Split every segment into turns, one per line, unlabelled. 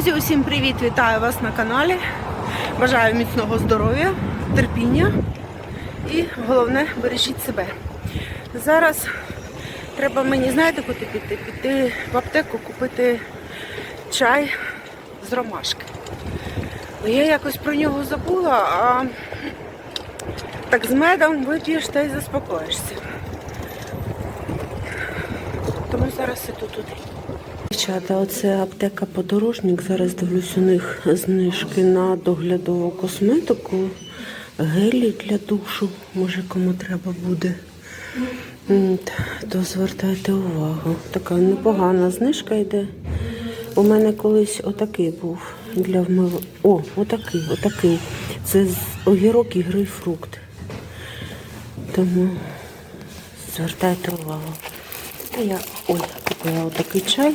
Друзі, усім привіт! Вітаю вас на каналі. Бажаю міцного здоров'я, терпіння і головне бережіть себе. Зараз треба мені, знаєте, куди піти? Піти в аптеку купити чай з ромашки. Я якось про нього забула, а так з медом вип'єш та й заспокоїшся. Тому зараз іду туди. Дівчата, оце аптека подорожник. Зараз дивлюсь у них знижки на доглядову косметику, гелі для душу, може кому треба буде. То звертайте увагу. Така непогана знижка йде. У мене колись отакий був для вмив. О, отакий, отакий. Це огірок і грейпфрукт. Тому звертайте увагу. Я ой, купила отакий чай.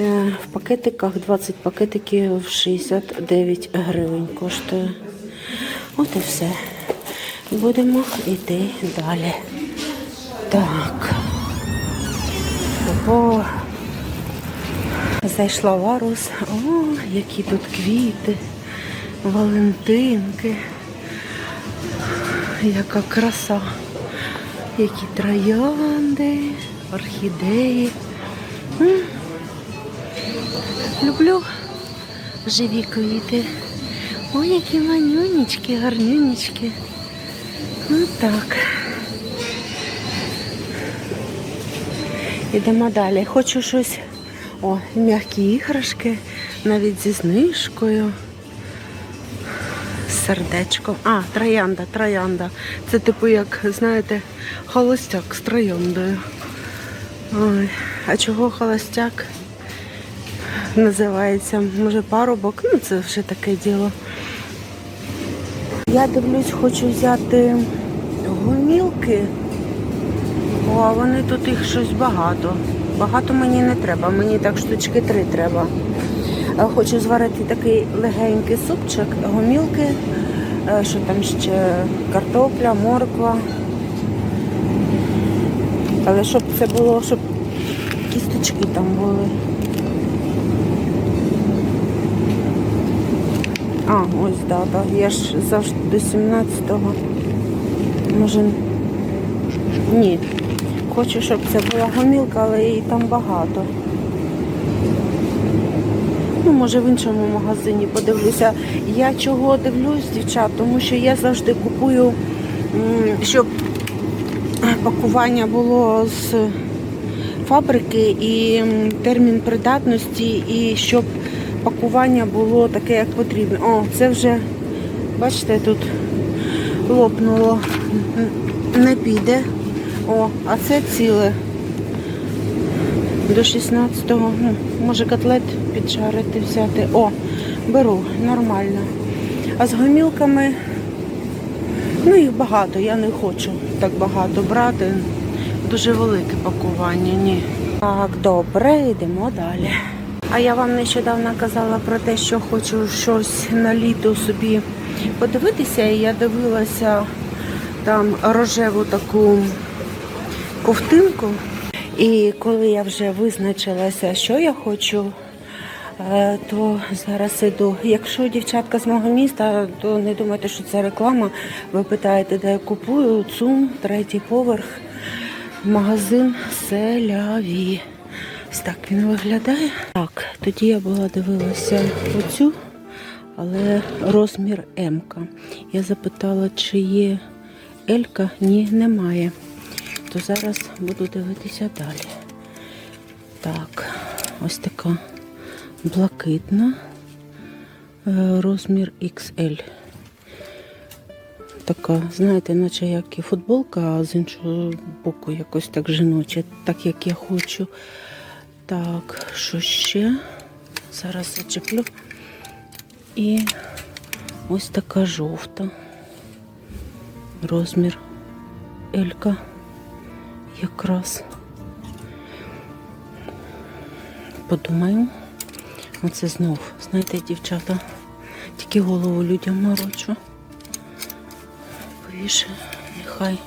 Е, В пакетиках 20 пакетиків 69 гривень коштує. От і все. Будемо йти далі. Так. О, зайшла в Арус. О, які тут квіти, валентинки. Яка краса. Які троянди, орхідеї. Люблю живі квіти. Ой, які манюнічки, гарнюнічки. Ну так. Ідемо далі. Хочу щось. О, м'які іграшки, навіть зі знижкою. З сердечком. А, троянда, троянда. Це типу як, знаєте, холостяк з трояндою. Ой, а чого холостяк називається? Може парубок? Ну, це вже таке діло. Я дивлюсь, хочу взяти гомілки. О, а вони тут їх щось багато. Багато мені не треба, мені так штучки три треба. Е, Хочу зварити такий легенький супчик, гомілки, е, що там ще картопля, морква. Але щоб це було, щоб кісточки там були. А, ось да, да. Я ж завжди до 17-го. Може. Ні. Хочу, щоб це була гомілка, але її там багато. Ну, може, в іншому магазині подивлюся. Я чого дивлюсь, дівчат, тому що я завжди купую, щоб пакування було з фабрики і термін придатності, і щоб пакування було таке, як потрібно. О, це вже, бачите, тут лопнуло. Не піде. О, а це ціле. До 16-го. Ну, може котлет піджарити, взяти. О, беру, нормально. А з гомілками, ну їх багато, я не хочу так багато брати. Дуже велике пакування, ні. Так, добре, йдемо далі. А я вам нещодавно казала про те, що хочу щось на літо собі подивитися. І я дивилася там рожеву таку ковтинку. І коли я вже визначилася, що я хочу, то зараз іду. Якщо дівчатка з мого міста, то не думайте, що це реклама. Ви питаєте, де я купую ЦУМ, третій поверх, магазин Селяві. Ось так він виглядає. Так, тоді я була дивилася оцю, але розмір М. Я запитала, чи є Елька. Ні, немає. То зараз буду дивитися далі. Так, ось така блакитна, е, розмір XL. Така, знаєте, наче як і футболка, а з іншого боку якось так жіноче, так як я хочу. Так, що ще? Зараз зачеплю. І ось така жовта. Розмір Елька якраз. Подумаю. Оце знов, знаєте, дівчата, тільки голову людям морочу. Повіше, нехай.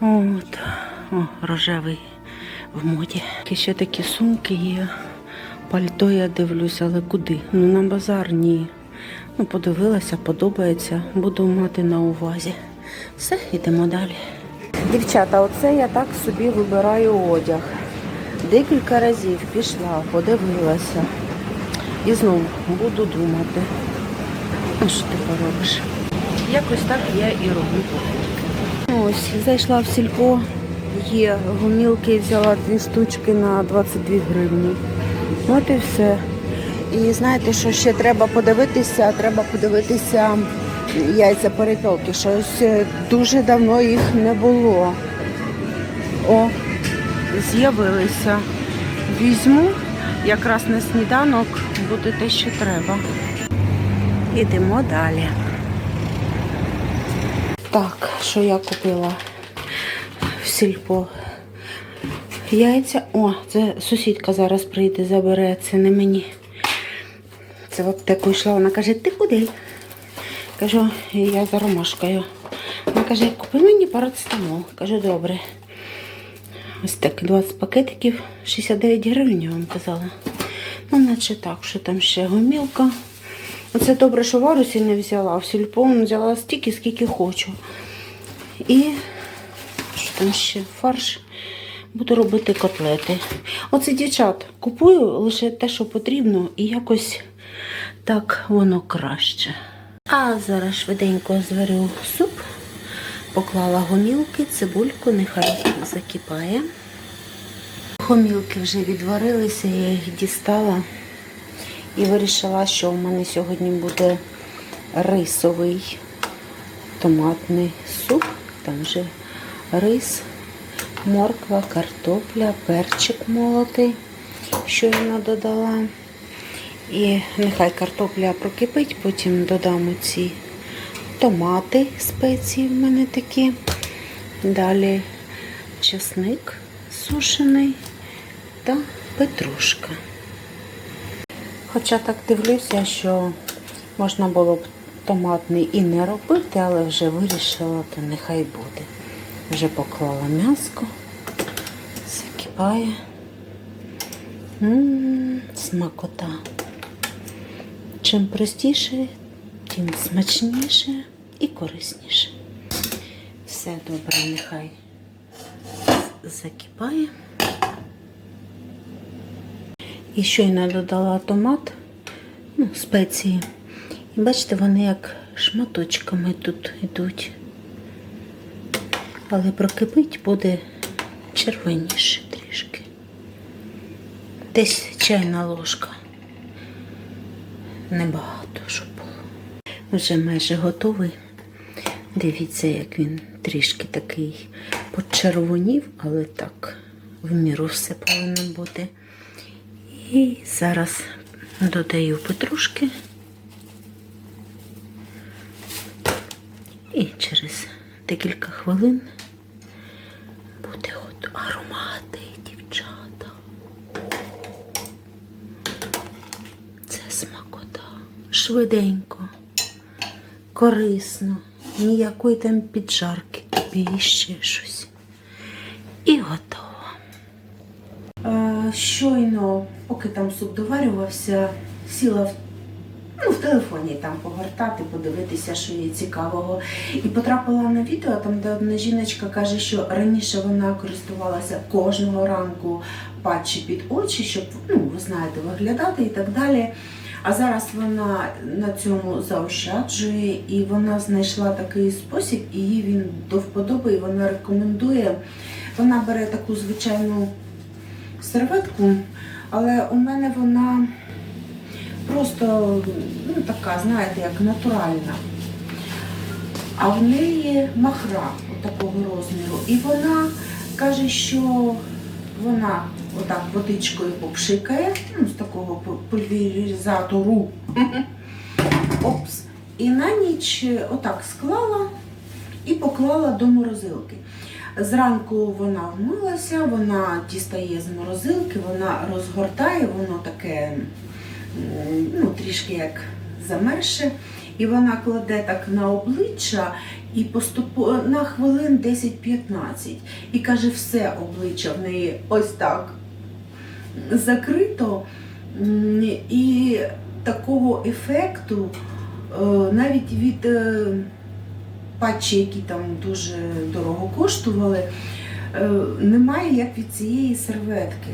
От. О, рожевий в моді. І ще такі сумки є пальто я дивлюсь, але куди? Ну на базар ні. Ну, подивилася, подобається, буду мати на увазі. Все, йдемо далі. Дівчата, оце я так собі вибираю одяг. Декілька разів пішла, подивилася. І знову буду думати. Ну, що ти поробиш? Якось так я і роблю покупки. Ось, зайшла в сільпо, є гумілки, взяла дві штучки на 22 гривні. От і все. І знаєте, що ще треба подивитися? Треба подивитися яйця перепілки. Щось е, дуже давно їх не було. О, з'явилися. Візьму якраз на сніданок буде те, що треба. Ідемо далі. Так, що я купила в сільпо? Яйця. О, це сусідка зараз прийде, забере, це не мені. Це в аптеку йшла, вона каже, ти куди? Кажу, я за ромашкою. Вона каже, купи мені парацетамол. Кажу, добре. Ось так, 20 пакетиків, 69 гривень, я вам казала. Ну, наче так, що там ще гомілка. Оце добре, що в Арусі не взяла, в сільпо взяла стільки, скільки хочу. І що там ще? Фарш. Буду робити котлети. Оце дівчат, купую лише те, що потрібно, і якось так воно краще. А зараз швиденько зварю суп, поклала гомілки, цибульку, нехай закипає. Гомілки вже відварилися, я їх дістала і вирішила, що у мене сьогодні буде рисовий томатний суп. Там вже рис, морква, картопля, перчик молотий, щойно додала. І нехай картопля прокипить, потім додам ці томати, спеції в мене такі. Далі чесник сушений та петрушка. Хоча так дивлюся, що можна було б томатний і не робити, але вже вирішила, то нехай буде. Вже поклала м'яско, закипає. Смакота. Чим простіше, тим смачніше і корисніше. Все добре, нехай закипає. І щойно додала томат, ну, спеції. І бачите, вони як шматочками тут йдуть. Але прокипить буде червоніше трішки. Десь чайна ложка. Небагато, щоб було. Вже майже готовий. Дивіться, як він трішки такий почервонів, але так, в міру все повинно бути. І зараз додаю петрушки. І через декілька хвилин буде готово. Аромати, дівчата. Це смакота. Швиденько, корисно, ніякої там піджарки тобі і ще щось. І готово. Щойно, поки там суп доварювався, сіла в, ну, в телефоні там погортати, подивитися, що є цікавого. І потрапила на відео, там, де одна жіночка каже, що раніше вона користувалася кожного ранку патчі під очі, щоб, ну, ви знаєте, виглядати і так далі. А зараз вона на цьому заощаджує і вона знайшла такий спосіб, і їй він до вподоби, і вона рекомендує. Вона бере таку звичайну серветку, але у мене вона просто ну, така, знаєте, як натуральна. А в неї махра такого розміру. І вона каже, що вона отак водичкою попшикає, ну, з такого пульверизатору. Опс. І на ніч отак склала і поклала до морозилки. Зранку вона вмилася, вона дістає з морозилки, вона розгортає, воно таке ну, трішки як замерше. І вона кладе так на обличчя і поступу на хвилин 10-15. І каже, все обличчя в неї ось так закрито. І такого ефекту е, навіть від е, патчі, які там дуже дорого коштували, е, немає як від цієї серветки.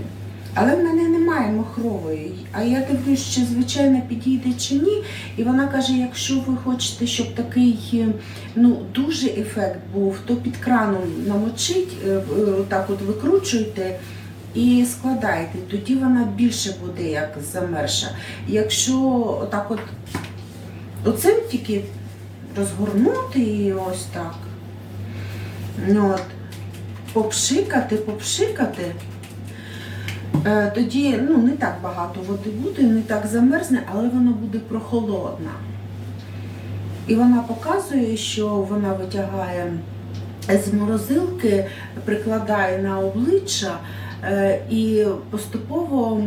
Але в мене немає махрової. А я дивлюсь, чи звичайно підійде чи ні. І вона каже: якщо ви хочете, щоб такий е, ну, дуже ефект був, то під краном намочить, е, е, отак от викручуйте і складайте. Тоді вона більше буде як замерша. Якщо отак от оцим тільки розгорнути і ось так. Ну, от, попшикати, попшикати. Е, Тоді ну, не так багато води буде, не так замерзне, але воно буде прохолодна. І вона показує, що вона витягає з морозилки, прикладає на обличчя, е, і поступово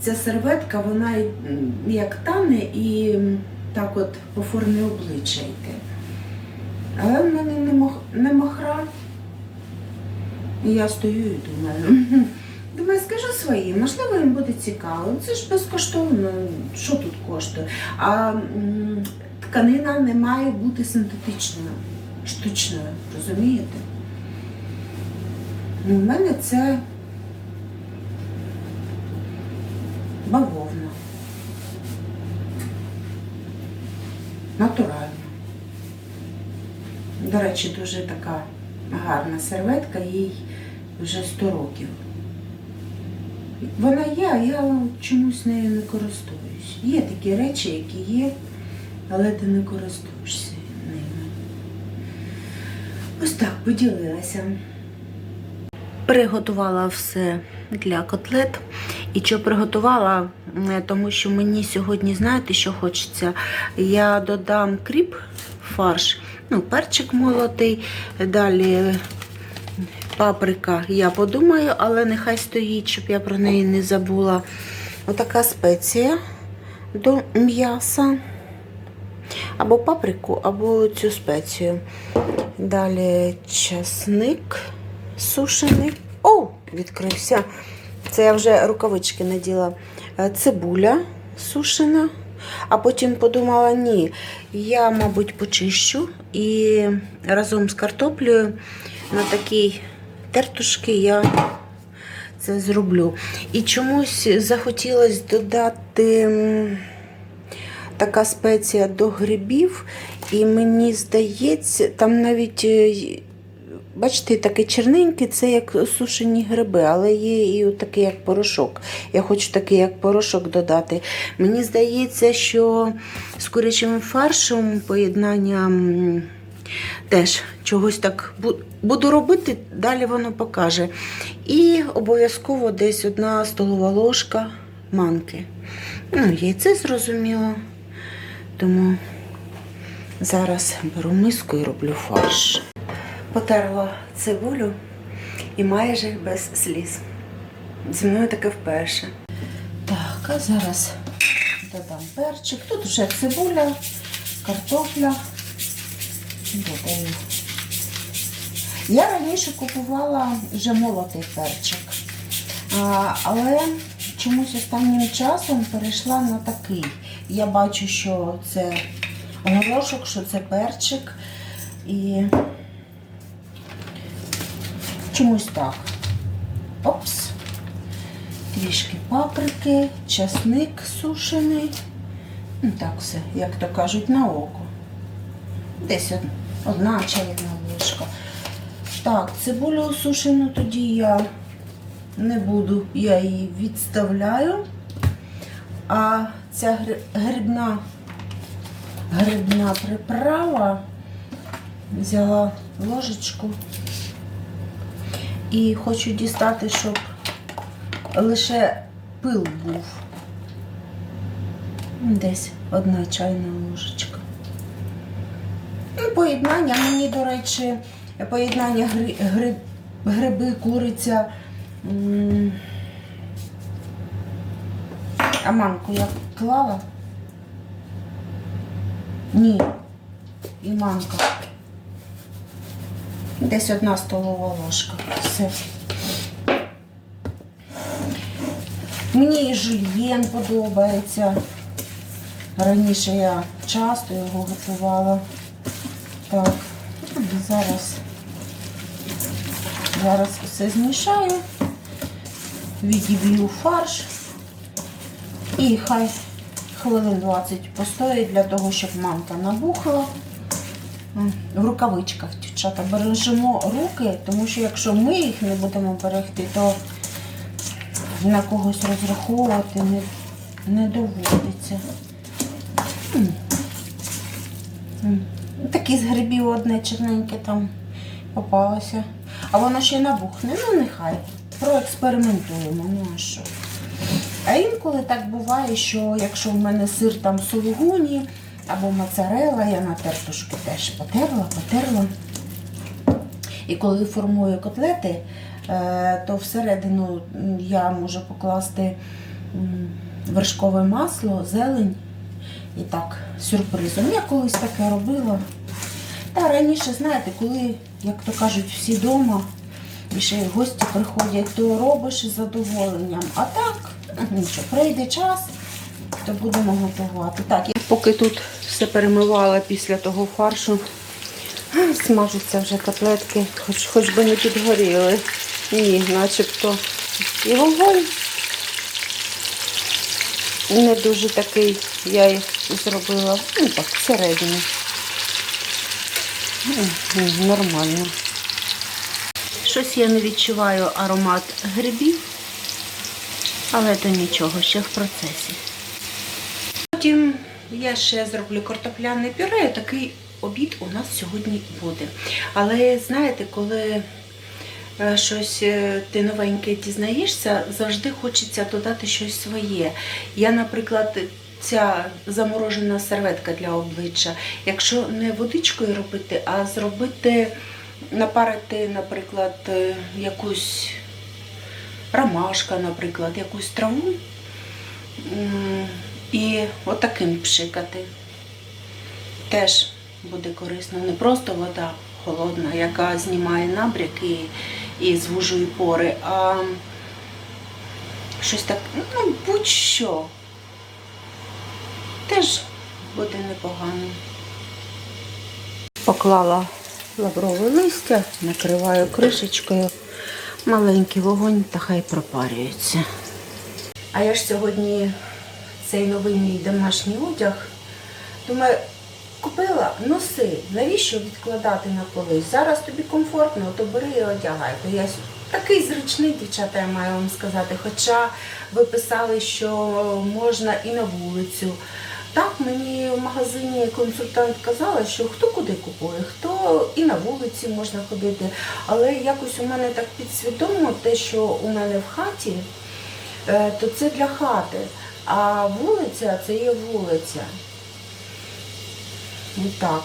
ця серветка, вона як тане і так от по формі обличчя йде. Але в мене не махра. І я стою і думаю. Думаю, скажу свої, можливо, їм буде цікаво. Це ж безкоштовно, що тут коштує. А тканина не має бути синтетичною, штучною, розумієте? У мене це бавовна. Натуральна. До речі, дуже така гарна серветка, їй вже 100 років. Вона є, а я чомусь нею не користуюсь. Є такі речі, які є, але ти не користуєшся ними. Ось так поділилася. Приготувала все для котлет. І що приготувала, тому що мені сьогодні, знаєте, що хочеться? Я додам кріп, фарш, ну, перчик молотий, далі паприка, я подумаю, але нехай стоїть, щоб я про неї не забула. Отака спеція до м'яса. Або паприку, або цю спецію. Далі часник сушений. О, відкрився. Це я вже рукавички наділа. Е, Цибуля сушена. А потім подумала, ні, я, мабуть, почищу і разом з картоплею на такій тертушки я це зроблю. І чомусь захотілося додати така спеція до грибів, і мені здається, там навіть, е, бачите, таке черненьке, це як сушені гриби, але є і такий як порошок. Я хочу такий як порошок додати. Мені здається, що з курячим фаршем поєднання теж чогось так буду робити, далі воно покаже. І обов'язково десь одна столова ложка манки. Ну, яйце зрозуміло. Тому зараз беру миску і роблю фарш. Потерла цибулю і майже без сліз. Зі мною таке вперше. Так, а зараз додам перчик. Тут вже цибуля, картопля. Я раніше купувала вже молотий перчик, але чомусь останнім часом перейшла на такий. Я бачу, що це горошок, що це перчик. І чомусь так. Опс. Трішки паприки, часник сушений. Ну так все, як то кажуть, на око. Десь од- одна чайна ложка. Так, цибулю сушену тоді я не буду, я її відставляю. А ця грибна, грибна приправа взяла ложечку і хочу дістати, щоб лише пил був. Десь одна чайна ложечка. Поєднання мені, до речі, поєднання гри, гри- гриби, куриця. А манку я клала? Ні. І манка. Десь одна столова ложка. Все. Мені і жульєн подобається. Раніше я часто його готувала. Так, зараз, зараз все змішаю, відіб'ю фарш. І хай хвилин 20 постоїть для того, щоб манка набухла. В рукавичках, дівчата, бережемо руки, тому що якщо ми їх не будемо берегти, то на когось розраховувати не, не доводиться. Такі з грибів одне чорненьке там попалося. А воно ще й набухне. Ну нехай. Проекспериментуємо. Ну а що? А інколи так буває, що якщо в мене сир там сулугуні або моцарелла, я на тертушку теж потерла, потерла. І коли формую котлети, е, то всередину я можу покласти вершкове масло, зелень і так сюрпризом. Я колись таке робила. Та раніше, знаєте, коли, як то кажуть, всі вдома, і ще й гості приходять, то робиш із задоволенням. А так, нічого, прийде час, то будемо готувати. Так, я поки тут все перемивала після того фаршу, смажуться вже котлетки, хоч, хоч би не підгоріли. Ні, начебто і вогонь не дуже такий я їх зробила. Ну так, середньо. Нормально. Щось я не відчуваю аромат грибів, але то нічого, ще в процесі. Потім я ще зроблю картопляне пюре, такий обід у нас сьогодні буде. Але знаєте, коли е, щось е, ти новеньке дізнаєшся, завжди хочеться додати щось своє. Я, наприклад, ця заморожена серветка для обличчя, якщо не водичкою робити, а зробити, напарити, наприклад, е, якусь ромашка, наприклад, якусь траву і отаким пшикати. Теж буде корисно. Не просто вода холодна, яка знімає набряк і, і звужує пори, а щось так, ну, будь-що. Теж буде непогано. Поклала лаврове листя, накриваю кришечкою. Маленький вогонь та хай пропарюється. А я ж сьогодні цей новий мій домашній одяг. Думаю, купила, носи, навіщо відкладати на колись? Зараз тобі комфортно, то бери і одягай. То я такий зручний, дівчата, я маю вам сказати. Хоча ви писали, що можна і на вулицю. Так, мені в магазині консультант казала, що хто куди купує, хто і на вулиці можна ходити. Але якось у мене так підсвідомо те, що у мене в хаті, е, то це для хати. А вулиця це є вулиця. Ну так.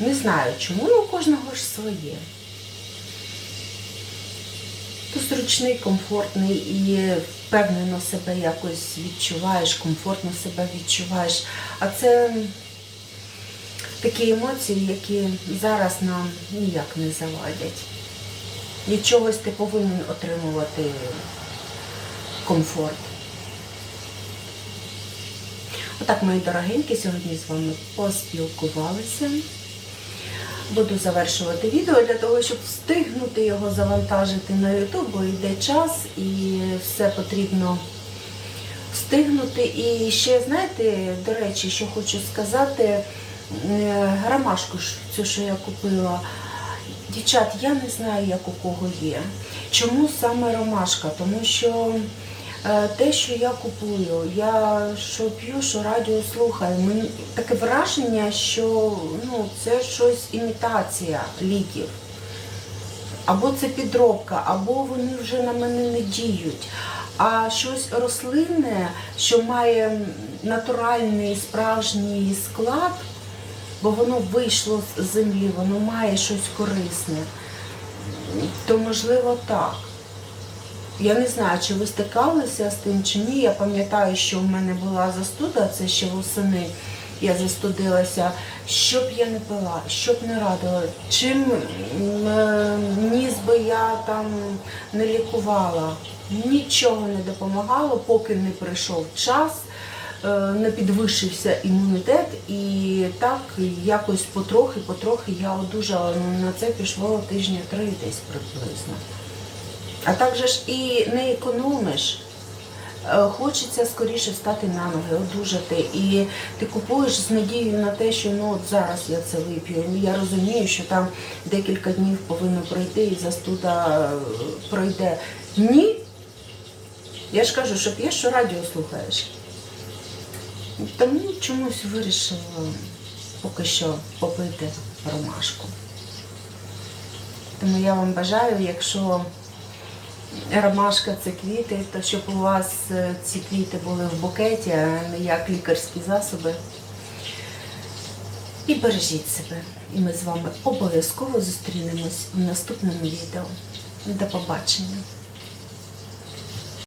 Не знаю чому, ну у кожного ж своє. То зручний, комфортний і впевнено себе якось відчуваєш, комфортно себе відчуваєш. А це такі емоції, які зараз нам ніяк не завадять. Від чогось ти повинен отримувати комфорт. Отак, мої дорогенькі, сьогодні з вами поспілкувалися. Буду завершувати відео для того, щоб встигнути його завантажити на YouTube, бо йде час і все потрібно встигнути. І ще, знаєте, до речі, що хочу сказати, е, ромашку цю, що я купила. Дівчат, я не знаю, як у кого є. Чому саме ромашка? Тому що те, що я купую, я що п'ю, що радіо слухаю, мені таке враження, що ну, це щось імітація ліків. Або це підробка, або вони вже на мене не діють. А щось рослинне, що має натуральний справжній склад, бо воно вийшло з землі, воно має щось корисне, то можливо так. Я не знаю, чи ви стикалися з тим чи ні. Я пам'ятаю, що в мене була застуда, це ще восени. Я застудилася, що б я не пила, що б не радила, чим е, ніс би я там не лікувала. Нічого не допомагало, поки не прийшов час, е, не підвищився імунітет, і так якось потрохи, потрохи я одужала. Ну, На це пішло тижні три десь приблизно. А так же ж і не економиш. Е, Хочеться скоріше встати на ноги, одужати. І ти купуєш з надією на те, що ну от зараз я це вип'ю. Ну, Я розумію, що там декілька днів повинно пройти і застуда е, пройде. Ні. Я ж кажу, що п'єш, що радіо слухаєш. Тому чомусь вирішила поки що попити ромашку. Тому я вам бажаю, якщо ромашка це квіти, то щоб у вас е, ці квіти були в букеті, а не як лікарські засоби. І бережіть себе. І ми з вами обов'язково зустрінемось в наступному відео. До побачення!